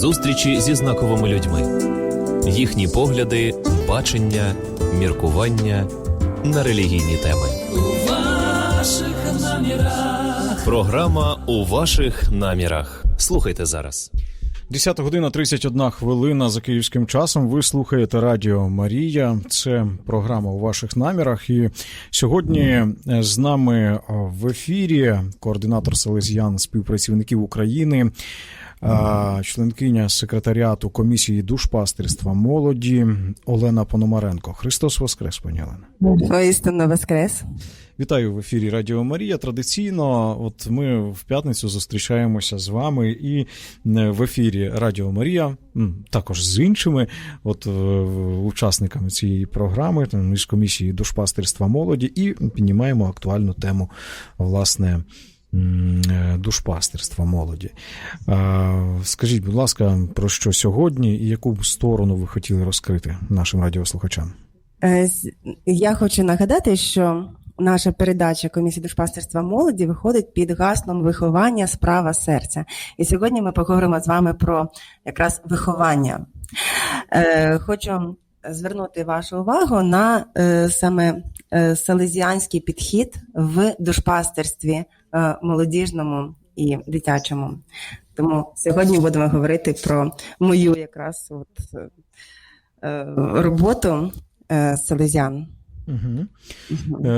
зустрічі зі знаковими людьми, їхні погляди, бачення, міркування на релігійні теми. Програма у ваших намірах. Слухайте зараз. 10 година 31 хвилина за київським часом. Ви слухаєте Радіо Марія. Це програма у ваших намірах. І сьогодні з нами в ефірі координатор Селезіян співпрацівників України, членкиня секретаріату комісії душпастерства молоді Олена Пономаренко. Христос Воскрес, пані Олена. Воістину воскрес. Вітаю в ефірі Радіо Марія. Традиційно, от ми в п'ятницю зустрічаємося з вами і в ефірі Радіо Марія, також з іншими, от учасниками цієї програми, із комісії душпастерства молоді, і піднімаємо актуальну тему власне. Душпастерства молоді. Скажіть, будь ласка, про що сьогодні і яку сторону ви хотіли розкрити нашим радіослухачам? Я хочу нагадати, що наша передача комісії душпастерства молоді виходить під гаслом виховання справа серця. І сьогодні ми поговоримо з вами про якраз виховання. Е, Хочу звернути вашу увагу на е, саме е, салезіанський підхід в душпастерстві е, молодіжному і дитячому. Тому сьогодні будемо говорити про мою якраз от, е, роботу е, салезян. Угу.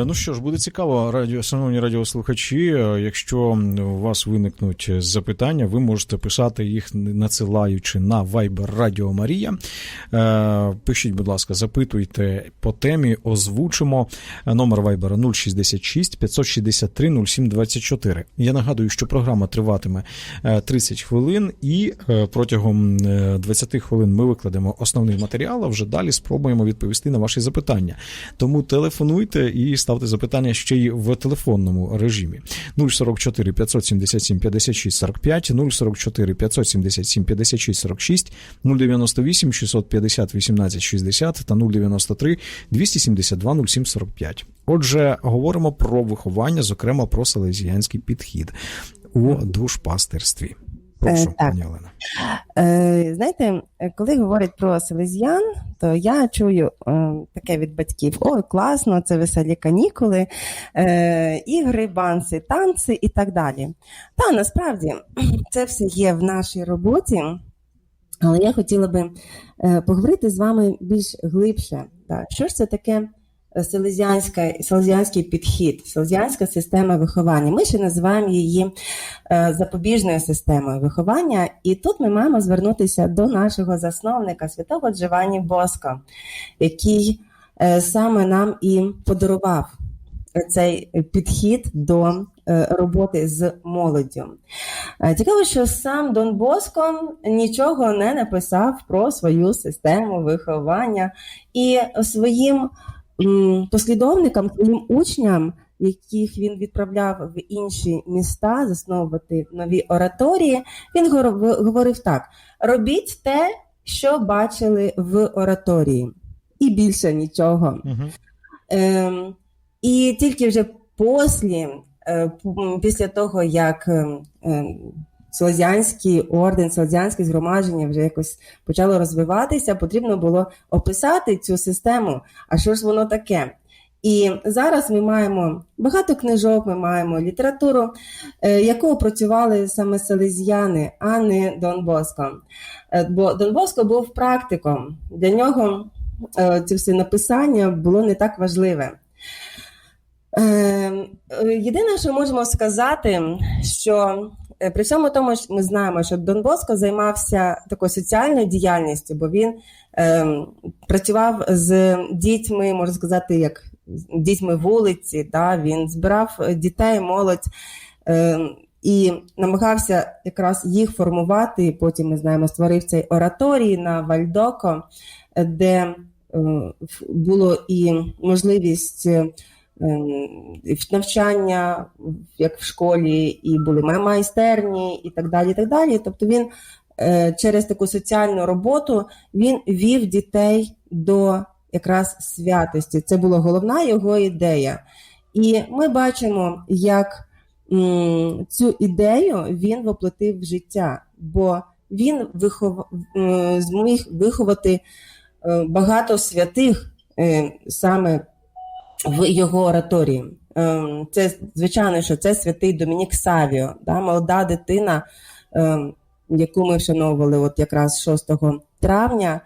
Ну що ж, буде цікаво, радіо, шановні радіослухачі. Якщо у вас виникнуть запитання, ви можете писати їх, надсилаючи на Viber Радіо Марія. Пишіть, будь ласка, запитуйте по темі, озвучимо номер Viber 066 563 0724. Я нагадую, що програма триватиме 30 хвилин, і протягом 20 хвилин ми викладемо основний матеріал. А вже далі спробуємо відповісти на ваші запитання. Тому телефонуйте і ставте запитання ще й в телефонному режимі. 044 577 56 45, 044 577 56 46, 098 650 18 60 та 093 272 07 45. Отже, говоримо про виховання, зокрема про селезіянський підхід у душпастерстві. Прошу, так. пані Олена. Е, знаєте, коли говорять про селезіян, то я чую е, таке від батьків: ой, класно, це веселі канікули, е, ігри, банси, танці і так далі. Та насправді це все є в нашій роботі, але я хотіла би е, поговорити з вами більш глибше. Так. Що ж це таке? Селезіанська, селезіанський підхід, селезіанська система виховання. Ми ще називаємо її е, запобіжною системою виховання, і тут ми маємо звернутися до нашого засновника святого Джованні Боско, який е, саме нам і подарував цей підхід до е, роботи з молоддю. Цікаво, що сам Дон Боско нічого не написав про свою систему виховання і своїм послідовникам, своїм учням, яких він відправляв в інші міста засновувати нові ораторії, він говорив так: робіть те, що бачили в ораторії, і більше нічого. Угу. Е, і тільки вже послі, е, після того, як е, орден, селезіанське згромадження вже якось почало розвиватися, потрібно було описати цю систему. А що ж воно таке? І зараз ми маємо багато книжок, ми маємо літературу, яку опрацювали саме селезіяни, а не Дон Боско. Бо Дон Боско був практиком. Для нього це все написання було не так важливе. Єдине, що можемо сказати, що при всьому тому, що ми знаємо, що Дон Боско займався такою соціальною діяльністю, бо він е, працював з дітьми, можна сказати, як дітьми вулиці. Да? Він збирав дітей, молодь е, і намагався якраз їх формувати. Потім ми знаємо, створив цей ораторій на Вальдоко, де е, було і можливість. Навчання як в школі, і були майстерні, і так далі. і так далі. Тобто він через таку соціальну роботу він вів дітей до якраз святості. Це була головна його ідея. І ми бачимо, як цю ідею він воплотив в життя. Бо він вихов... е, зміг виховати е, багато святих е, саме в його ораторії. Ем, Це звичайно, що це святий Домінік Савіо, да, молода дитина, ем, яку ми вшановували от якраз 6 травня.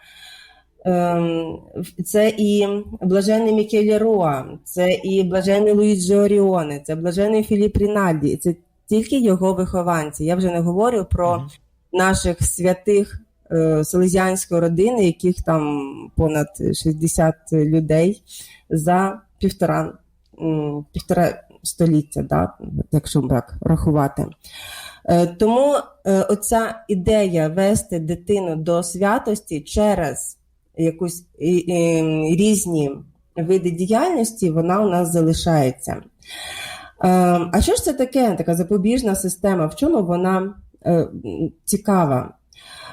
Ем, Це і блажений Мікелі Роа, це і блажений Луїджі Оріоне, це блажений Філіп Рінальді. Це тільки його вихованці. Я вже не говорю про наших святих е, селезіанської родини, яких там понад 60 людей за півтора, півтора століття, да, якщо так рахувати. Е, Тому е, оця ідея вести дитину до святості через якусь різні види діяльності, вона у нас залишається. Е, А що ж це таке, така запобіжна система? В чому вона цікава?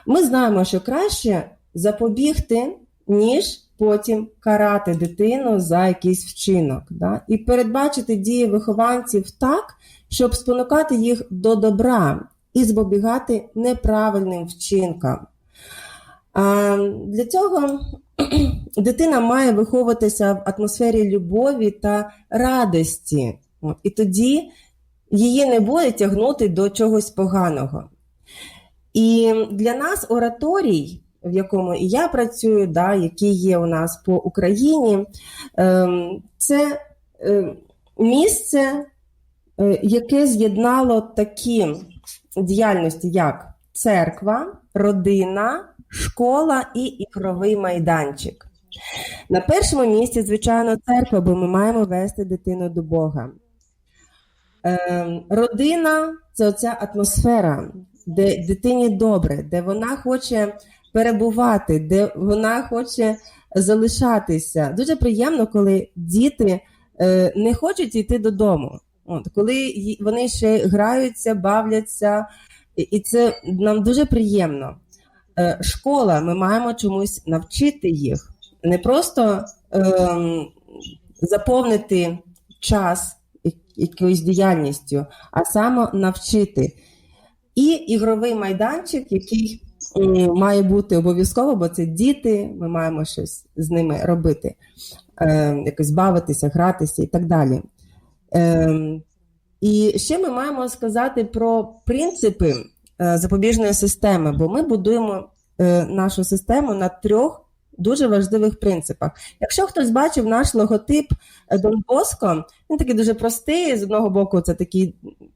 Ми знаємо, що краще запобігти, ніж потім карати дитину за якийсь вчинок. Да? І передбачити дії вихованців так, щоб спонукати їх до добра і запобігати неправильним вчинкам. А для цього дитина має виховуватися в атмосфері любові та радості. І тоді її не буде тягнути до чогось поганого. І для нас ораторій, в якому і я працюю, да, який є у нас по Україні, ем, це е, місце, е, яке з'єднало такі діяльності, як церква, родина, школа і ігровий майданчик. На першому місці, звичайно, церква, бо ми маємо вести дитину до Бога. Ем, родина це оця атмосфера, де дитині добре, де вона хоче перебувати, де вона хоче залишатися. Дуже приємно, коли діти е, не хочуть йти додому. От, коли вони ще граються, бавляться, і- це нам дуже приємно. Е, школа, ми маємо чомусь навчити їх, не просто ем, заповнити час якоюсь діяльністю, а саме навчити. І ігровий майданчик, який має бути обов'язково, бо це діти, ми маємо щось з ними робити, е, якось бавитися, гратися і так далі. Е, і ще ми маємо сказати про принципи е, запобіжної системи, бо ми будуємо е, нашу систему на трьох дуже важливих принципах. Якщо хтось бачив наш логотип е, Дон Боско, він такий дуже простий. З одного боку, це такий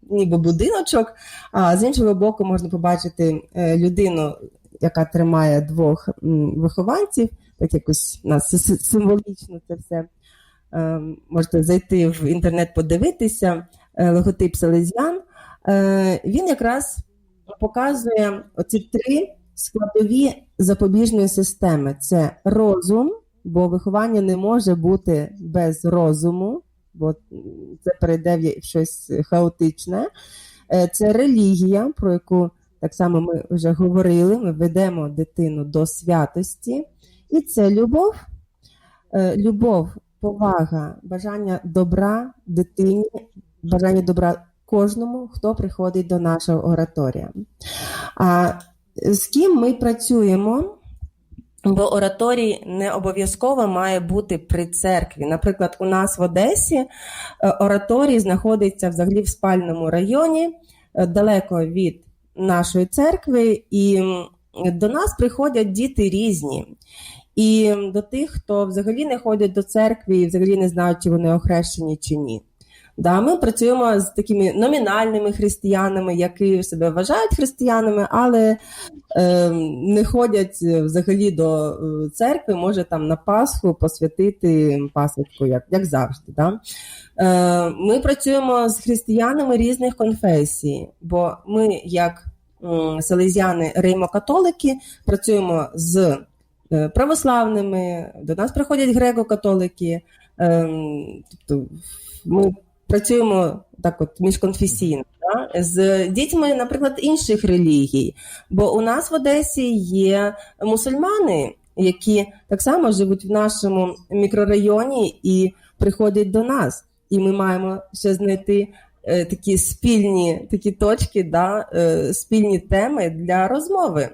ніби будиночок, а з іншого боку, можна побачити е, людину, яка тримає двох вихованців, так якось нас символічно це все. Е, Можете зайти в інтернет, подивитися, логотип Селезян. Він якраз показує оці три складові запобіжної системи: це розум, бо виховання не може бути без розуму, бо це перейде в щось хаотичне. Е, Це релігія, про яку так само ми вже говорили. Ми ведемо дитину до святості, і це любов, Е, любов, повага, бажання добра дитині, бажання добра кожному, хто приходить до нашого ораторія. А з ким ми працюємо? Бо ораторій не обов'язково має бути при церкві. Наприклад, у нас в Одесі е, ораторій знаходиться взагалі в спальному районі, е, далеко від нашої церкви, і до нас приходять діти різні. І до тих, хто взагалі не ходить до церкви і взагалі не знають, чи вони охрещені чи ні. Да, ми працюємо з такими номінальними християнами, які себе вважають християнами, але е, не ходять е, взагалі до е, церкви, може там на Пасху посвятити пасочку, як, як завжди. Да? Е, ми працюємо з християнами різних конфесій, бо ми, як селезяни реймо-католики, працюємо з е, православними, до нас приходять греко-католики. Е, тобто ми працюємо так, от міжконфесійно, да? з дітьми, наприклад, інших релігій. Бо у нас в Одесі є мусульмани, які так само живуть в нашому мікрорайоні і приходять до нас. І ми маємо ще знайти е, такі спільні такі точки, да, е, спільні теми для розмови.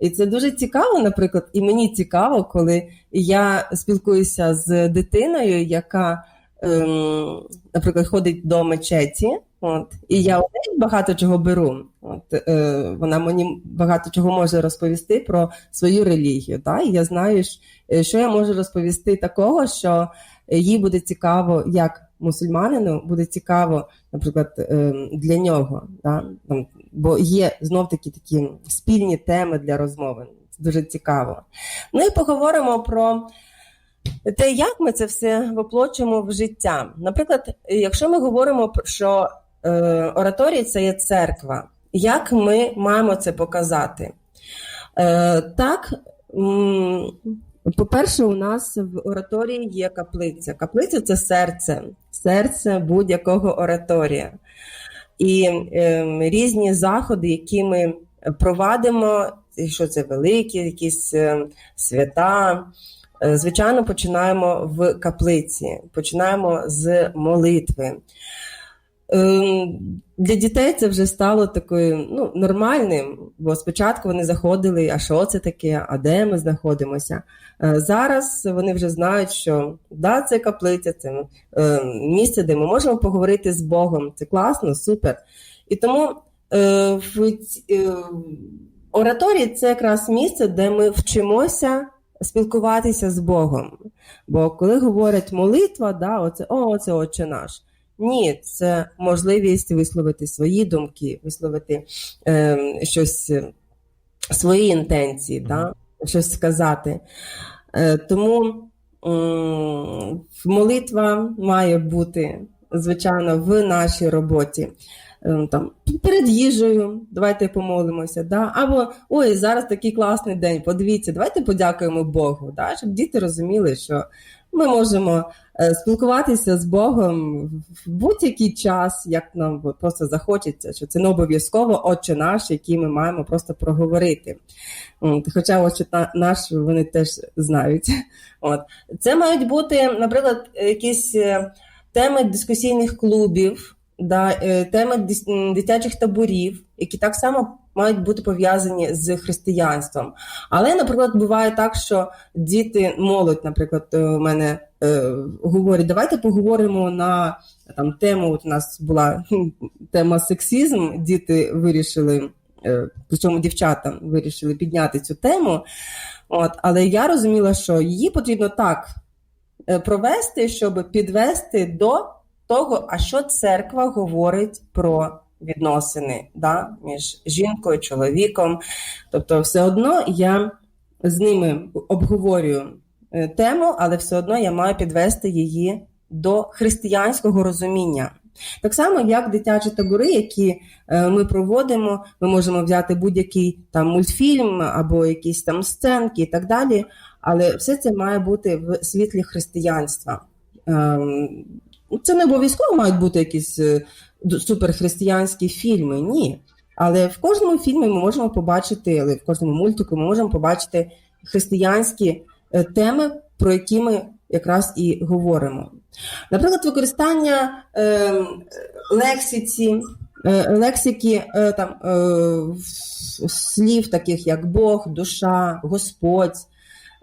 І це дуже цікаво, наприклад, і мені цікаво, коли я спілкуюся з дитиною, яка, ем, наприклад, ходить до мечеті. От, і я у неї багато чого беру. От, е, вона мені багато чого може розповісти про свою релігію. Да? І я знаю, е, що я можу розповісти такого, що їй буде цікаво, як мусульманину, буде цікаво, наприклад, е, для нього. Там, бо є знов таки такі спільні теми для розмови. Дуже цікаво. Ну і поговоримо про те, як ми це все воплочуємо в життя. Наприклад, якщо ми говоримо, що е, ораторій це є церква, як ми маємо це показати? Е, так, по-перше, у нас в ораторії є каплиця. Каплиця це серце, серце будь-якого ораторія. І е, різні заходи, які ми провадимо, що це великі, якісь е, свята. Е, Звичайно, починаємо в каплиці, починаємо з молитви. Ем, Для дітей це вже стало такою ну, нормальним, бо спочатку вони заходили, а що це таке, а де ми знаходимося. Е, Зараз вони вже знають, що да, це каплиця, це е, місце, де ми можемо поговорити з Богом. Це класно, супер. І тому е, в ораторії це якраз місце, де ми вчимося спілкуватися з Богом. Бо коли говорять молитва, да, оце, о, це Отче наш. Ні, це можливість висловити свої думки, висловити е, щось, е, свої інтенції, да, щось сказати. Е, тому м, молитва має бути, звичайно, в нашій роботі. Е, Там, перед їжею, давайте помолимося. Да? Або ой, зараз такий класний день, подивіться, давайте подякуємо Богу, да? щоб діти розуміли, що ми можемо е, спілкуватися з Богом в будь-який час, як нам просто захочеться, що це не обов'язково Отче наш, який ми маємо просто проговорити. Хоча Отче наш вони теж знають. От. Це мають бути, наприклад, якісь е, теми дискусійних клубів, да, е, теми дитячих таборів, які так само мають бути пов'язані з християнством. Але, наприклад, буває так, що діти, молодь, наприклад, е, у мене е, говорять, давайте поговоримо на там тему. От у нас була тема сексізм. Діти вирішили, е, причому дівчата вирішили підняти цю тему. От, але я розуміла, що її потрібно так провести, щоб підвести до того, а що церква говорить про відносини да, між жінкою, чоловіком. Тобто, все одно я з ними обговорюю е, тему, але все одно я маю підвести її до християнського розуміння. Так само, як дитячі табори, які е, ми проводимо, ми можемо взяти будь-який там мультфільм або якісь там сценки і так далі, але все це має бути в світлі християнства. Це не обов'язково мають бути якісь е, суперхристиянські фільми, ні. Але в кожному фільмі ми можемо побачити, але в кожному мультику ми можемо побачити християнські е, теми, про які ми якраз і говоримо. Наприклад, використання е, лексиці, е, лексики е, там, е, слів, таких як Бог, душа, Господь,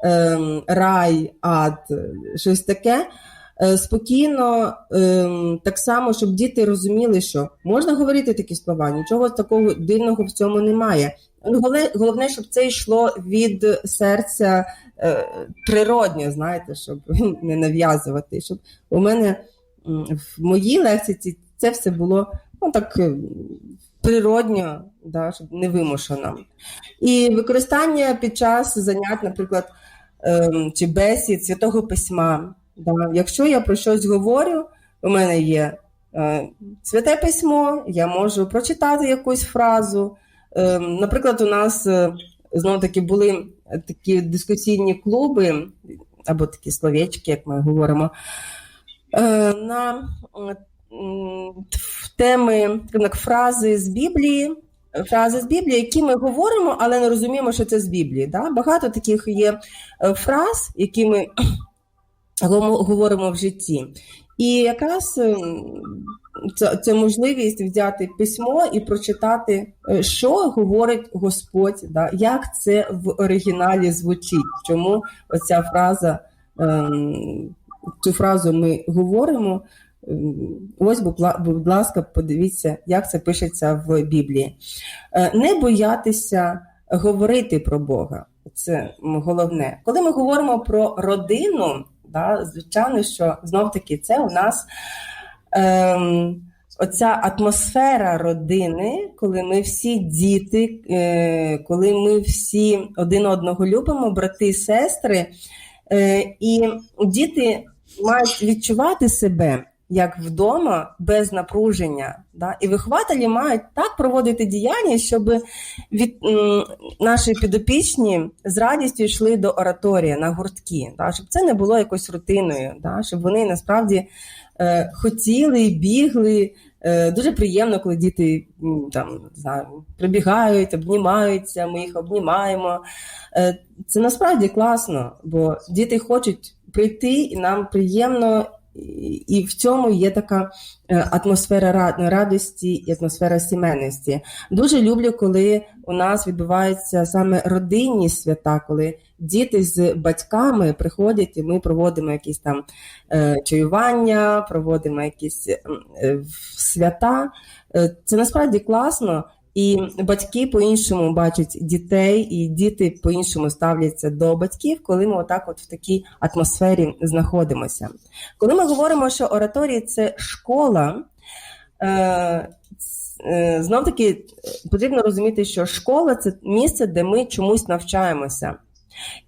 е, рай, ад, щось таке. Е, Спокійно, е, так само, щоб діти розуміли, що можна говорити такі слова, нічого такого дивного в цьому немає. Ну, Головне, щоб це йшло від серця е, природньо, знаєте, щоб не нав'язувати. Щоб у мене в моїй лексиці це все було ну, так е, природньо, да, щоб не вимушено. І використання під час занять, наприклад, ем, чи бесід святого письма. Да. Якщо я про щось говорю, у мене є е, святе письмо, я можу прочитати якусь фразу. Ем, наприклад, у нас е, знову таки були такі дискусійні клуби, або такі словечки, як ми говоримо, е, на теми так, фрази з Біблії. Фрази з Біблії, які ми говоримо, але не розуміємо, що це з Біблії. Да? Багато таких є е, фраз, які ми говоримо в житті. І якраз це, це можливість взяти письмо і прочитати, е, що говорить Господь, да, як це в оригіналі звучить. Чому оця фраза, ем, цю фразу ми говоримо. Ем, Ось, будь ласка, подивіться, як це пишеться в Біблії. Е, Не боятися говорити про Бога. Це головне. Коли ми говоримо про родину, да, звичайно, що знов таки це у нас ем, оця атмосфера родини, коли ми всі діти, е, коли ми всі один одного любимо, брати, і сестри, е, і діти мають відчувати себе. Як вдома без напруження, да? і вихователі мають так проводити діяльність, щоб від м, наші підопічні з радістю йшли до ораторії на гуртки, да? щоб це не було якось рутиною, да? щоб вони насправді е, хотіли, бігли. Е, дуже приємно, коли діти там знаю, прибігають, обнімаються, ми їх обнімаємо. Е, це насправді класно, бо діти хочуть прийти, і нам приємно. І- в цьому є така е, атмосфера радості і атмосфера сімейності. Дуже люблю, коли у нас відбуваються саме родинні свята, коли діти з батьками приходять, і ми проводимо якісь там е, чаювання, проводимо якісь е, свята. Це насправді класно. І батьки по-іншому бачать дітей, і діти по-іншому ставляться до батьків, коли ми отак от в такій атмосфері знаходимося. Коли ми говоримо, що ораторія це школа, е, знов таки потрібно розуміти, що школа це місце, де ми чомусь навчаємося.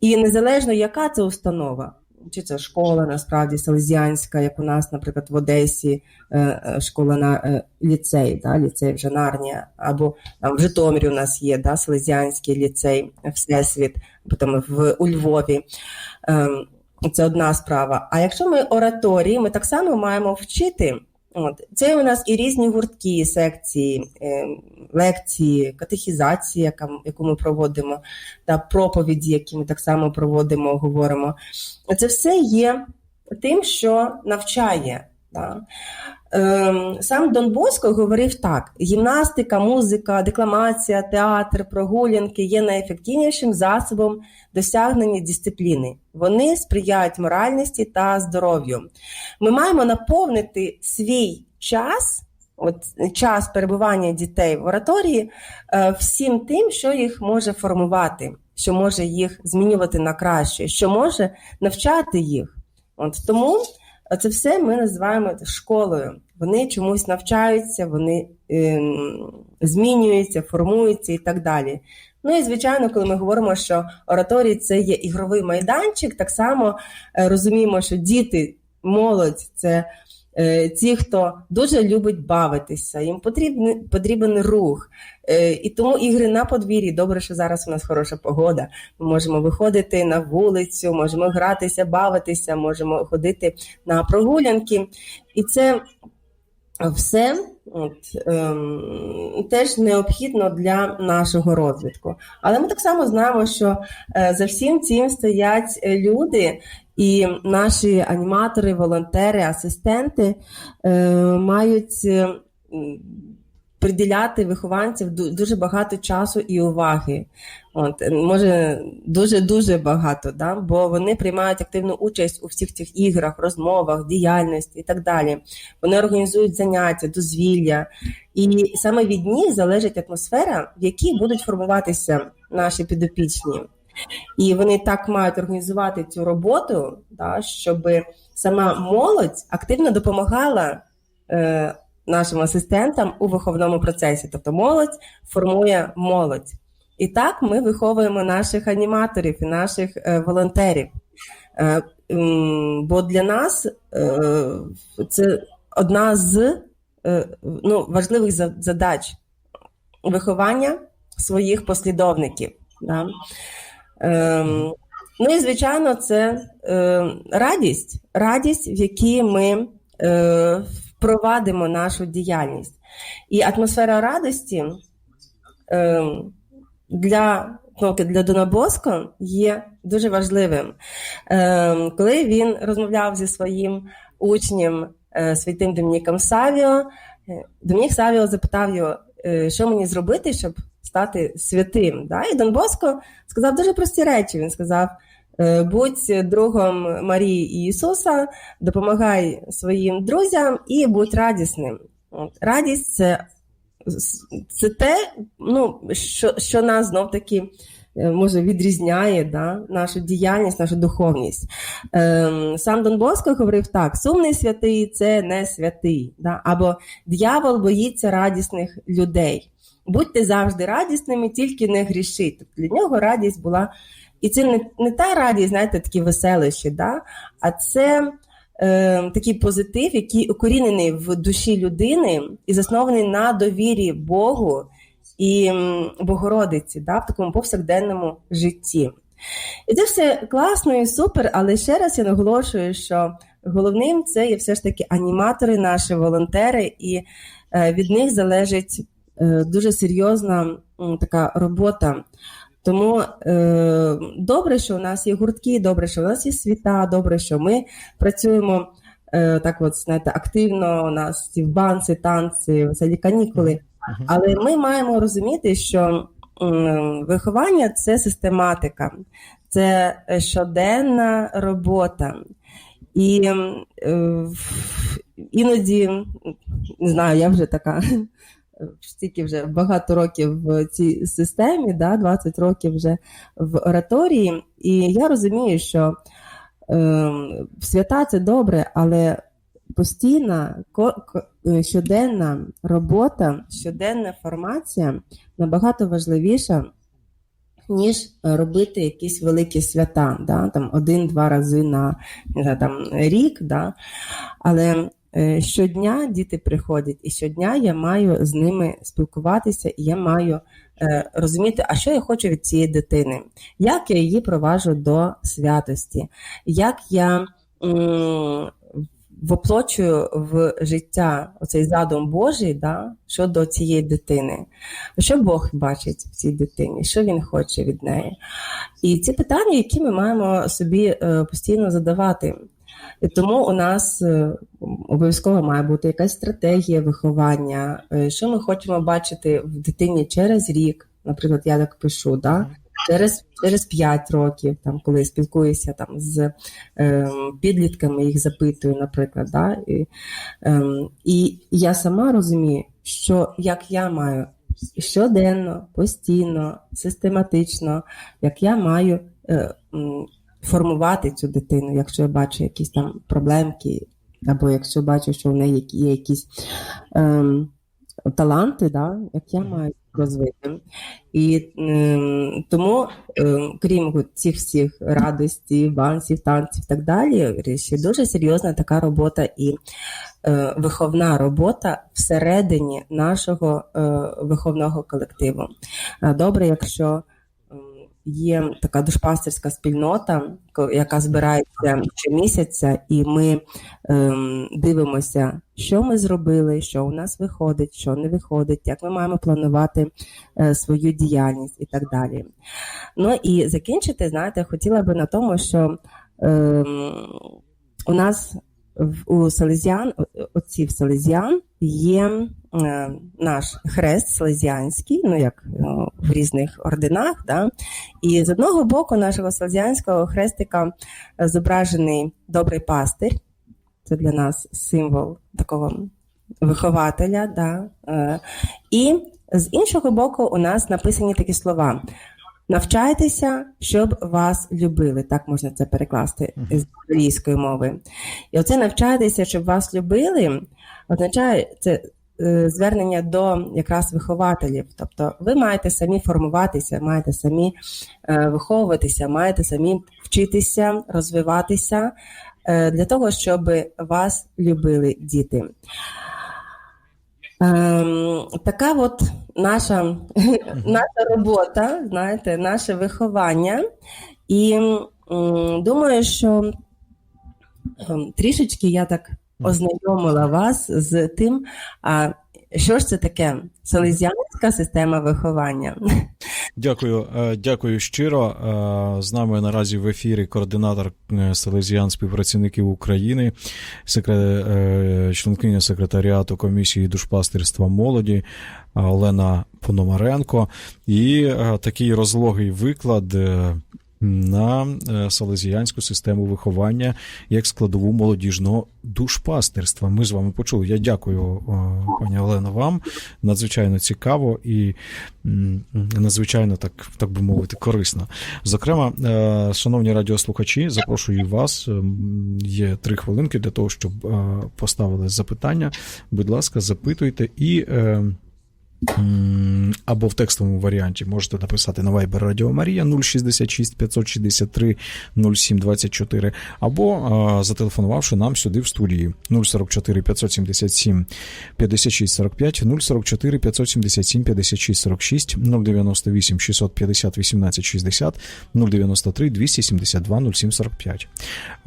І незалежно, яка це установа, чи школа насправді селезіанська, як у нас, наприклад, в Одесі, е, е, школа на е, ліцей, да, ліцей вже Нарнія, або там в Житомирі у нас є да, селезіанський ліцей, Всесвіт, потім в у Львові. Ем, Це одна справа. А якщо ми ораторії, ми так само маємо вчити. От це у нас і різні гуртки, секції, е, лекції, катехізації, яку ми проводимо, та проповіді, які ми так само проводимо, говоримо. Це все є тим, що навчає. Да? Ем, Сам Дон Боско говорив так: гімнастика, музика, декламація, театр, прогулянки є найефективнішим засобом досягнення дисципліни. Вони сприяють моральності та здоров'ю. Ми маємо наповнити свій час, от час перебування дітей в ораторії, е, всім тим, що їх може формувати, що може їх змінювати на краще, що може навчати їх. От тому це все ми називаємо школою. Вони чомусь навчаються, вони ем, змінюються, формуються і так далі. Ну і звичайно, коли ми говоримо, що ораторій це є ігровий майданчик, так само е, розуміємо, що діти, молодь це ті, хто дуже любить бавитися, їм потрібен, потрібен рух. Е, і тому ігри на подвір'ї. Добре, що зараз у нас хороша погода. Ми можемо виходити на вулицю, можемо гратися, бавитися, можемо ходити на прогулянки. І це все от, ем, теж необхідно для нашого розвитку. Але ми так само знаємо, що е, за всім цим стоять е, люди, і наші аніматори, волонтери, асистенти е, мають. Приділяти вихованців дуже багато часу і уваги. От, може, дуже-дуже багато, да? бо вони приймають активну участь у всіх цих іграх, розмовах, діяльності і так далі. Вони організують заняття, дозвілля. І саме від них залежить атмосфера, в якій будуть формуватися наші підопічні. І вони так мають організувати цю роботу, да, щоб сама молодь активно допомагала е, нашим асистентам у виховному процесі. Тобто молодь формує молодь. І так ми виховуємо наших аніматорів і наших е, волонтерів. Е, бо для нас е, це одна з ну, важливих задач виховання своїх послідовників. Да? Ем, ну і звичайно, це радість, радість, в якій ми впровадимо нашу діяльність. І атмосфера радості е, для, ну, для Дона Боско є дуже важливим. Е, коли він розмовляв зі своїм учнем е, святим Домініком Савіо. Е, Домінік Савіо запитав його, е, що мені зробити, щоб стати святим. Да? І Дон Боско сказав дуже прості речі. Він сказав: будь другом Марії і Ісуса, допомагай своїм друзям і будь радісним. Радість це, це те, ну, що, що нас знов таки. е, Може, відрізняє да, нашу діяльність, нашу духовність. Ем, сам Дон Боско говорив так: сумний святий це не святий. Да? Або дьявол боїться радісних людей. Будьте завжди радісними, тільки не грішіть. Тобто для нього радість була. І це не, не та радість, знаєте, такі веселищі, да? а це е, такий позитив, який укорінений в душі людини і заснований на довірі Богу і Богородиці да, в такому повсякденному житті. І це все класно і супер, але ще раз я наголошую, що головним це є все ж таки аніматори, наші волонтери, і е, від них залежить е, дуже серйозна така робота. Тому е, добре, що у нас є гуртки, добре, що у нас є світа, добре, що ми працюємо е, так, от знаєте, активно. У нас ці банці, танці, веселі канікули. Але ми маємо розуміти, що м, виховання це систематика, це щоденна робота. І е, іноді, не знаю, я вже така стільки вже багато років в цій системі, да, 20 років вже в ораторії, і я розумію, що е, свята це добре, але постійна е, щоденна робота, щоденна формація набагато важливіша, ніж робити якісь великі свята, да? там один-два рази на там, рік. Да? Але щодня діти приходять, і щодня я маю з ними спілкуватися, і я маю е, розуміти, а що я хочу від цієї дитини, як я її проваджу до святості, як я воплочую в життя оцей задум Божий да, щодо цієї дитини. Що Бог бачить в цій дитині, що він хоче від неї. І ці питання, які ми маємо собі е, постійно задавати. І тому у нас е, обов'язково має бути якась стратегія виховання, е, що ми хочемо бачити в дитині через рік. Наприклад, я так пишу, да? через, через 5 років, там, коли я спілкуюся там, з е, підлітками, їх запитую, наприклад. Да? І, е, і я сама розумію, що як я маю щоденно, постійно, систематично, як я маю е, формувати цю дитину, якщо я бачу якісь там проблемки, або якщо бачу, що в неї є якісь ем, таланти, да, як я маю розвити. І ем, тому, ем, крім цих всіх радостей, бансів, танців і так далі, ще дуже серйозна така робота і е, виховна робота всередині нашого е, виховного колективу. Е, Добре, якщо є така душпастерська спільнота, яка збирається щомісяця, і ми ем, дивимося, що ми зробили, що у нас виходить, що не виходить, як ми маємо планувати е, свою діяльність і так далі. Ну і закінчити, знаєте, хотіла би на тому, що ем, у нас у Селезіан, отців Селезіан є е, наш хрест селезіанський, ну як е, в різних орденах. Да? І з одного боку нашого селезіанського хрестика е, зображений добрий пастир. Це для нас символ такого вихователя. Да? І з іншого боку, у нас написані такі слова. Навчайтеся, щоб вас любили. Так можна це перекласти з англійської мови. І оце навчайтеся, щоб вас любили, означає це е, звернення до якраз вихователів. Тобто ви маєте самі формуватися, маєте самі е, виховуватися, маєте самі вчитися, розвиватися е, для того, щоб вас любили діти. Ем, така от наша, наша робота, знаєте, наше виховання. І думаю, що ем, трішечки я так ознайомила вас з тим, а, Що ж це таке? Селезіанська система виховання. Дякую, е, дякую щиро. Е, З нами наразі в ефірі координатор е, Селезіан співпрацівників України, секре... е, членкиня секретаріату комісії душпастерства молоді Олена Пономаренко. І такий розлогий виклад. На е, салезіянську систему виховання як складову молодіжного душпастерства. Ми з вами почули. Я дякую, е, пані Олено, вам. Надзвичайно цікаво і надзвичайно так, так би мовити, корисно. Зокрема, е, шановні радіослухачі, запрошую вас. Є три хвилинки для того, щоб поставили запитання. Будь ласка, запитуйте і. Або в текстовому варіанті можете написати на Viber Radio Марія 066 563 0724, або зателефонувавши нам сюди в студії 044 577 56 45, 044 577 56 46, 098 650 18 60, 093 272 07 45.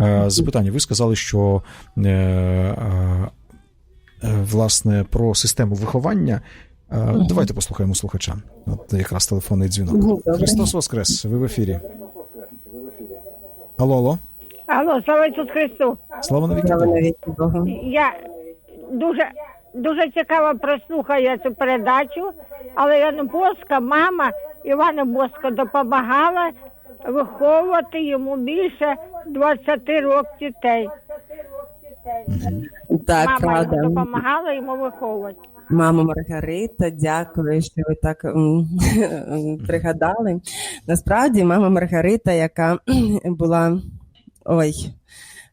Е, Запитання. Ви сказали, що е, е, власне про систему виховання. Е, Давайте послухаємо слухача. От якраз телефонний дзвінок. Добре. Христос Воскрес, ви в ефірі. Алло, алло. Алло, слава Ісусу Христу. Слава навіки. Я дуже дуже цікаво прослухаю цю передачу, але Івана Боска, мама Івана Боска допомагала виховувати йому більше 20 років дітей. Так, мама правда. допомагала йому виховувати. Мамо Маргарита, дякую, що ви так пригадали. Насправді, мама Маргарита, яка була ой.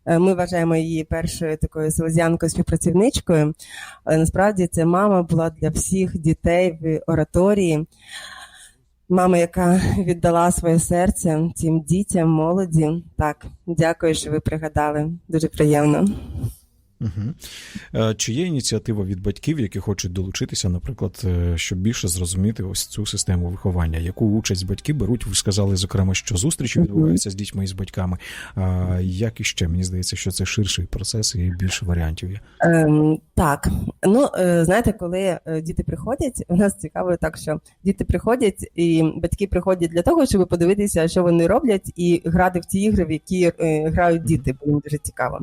е, Ми вважаємо її першою такою селезіанкою співпрацівничкою, але насправді це мама була для всіх дітей в ораторії. Мама, яка віддала своє серце цим дітям, молоді. Так, дякую, що ви пригадали. Дуже приємно. Угу. Чи є ініціатива від батьків, які хочуть долучитися, наприклад, е, щоб більше зрозуміти ось цю систему виховання? Яку участь батьки беруть? Ви сказали, зокрема, що зустрічі відбуваються з дітьми і з батьками. А як іще? Мені здається, що це ширший процес і більше варіантів є. Ем, так, ну е, знаєте, коли діти приходять, у нас цікаво так, що діти приходять, і батьки приходять для того, щоб подивитися, що вони роблять, і грати в ті ігри, в які грають діти, бо їм дуже цікаво.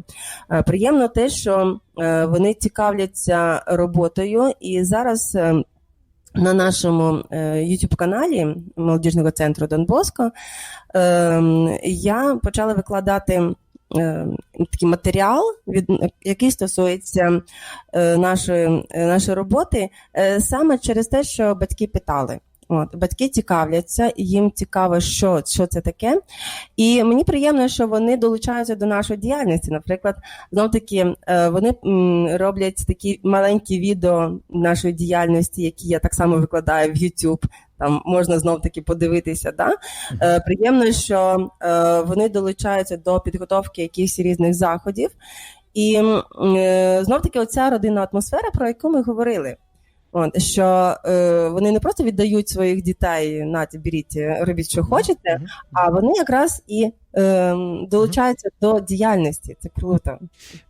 Приємно те, що е, вони цікавляться роботою, і зараз. е, на нашому е, youtube каналі молодіжного центру Дон Боско ем, я почала викладати такий матеріал, від, який стосується нашої, нашої роботи, саме через те, що батьки питали. От, батьки цікавляться, їм цікаво, що, що це таке. І мені приємно, що вони долучаються до нашої діяльності. Наприклад, знов таки е, вони роблять такі маленькі відео нашої діяльності, які я так само викладаю в YouTube. Там можна знов таки подивитися. Да? Е, приємно, що е, вони долучаються до підготовки якихось різних заходів. І е, знов таки оця родинна атмосфера, про яку ми говорили. От, що е, вони не просто віддають своїх дітей, наті, беріть, робіть, що хочете, Мгм. а вони якраз і е, долучаються до діяльності. Це круто.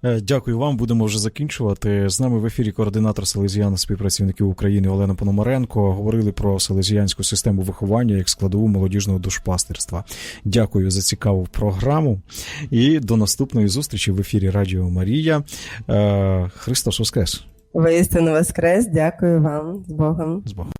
Е, Дякую вам. Будемо вже закінчувати. З нами в ефірі координатор Селезіян співпрацівників України Олена Пономаренко. Говорили про селезіянську систему виховання як складову молодіжного душпастерства. Дякую за цікаву програму. І до наступної зустрічі в ефірі Радіо Марія. Е, Христос Воскрес! Воістину воскрес, дякую вам з Богом. З Богом.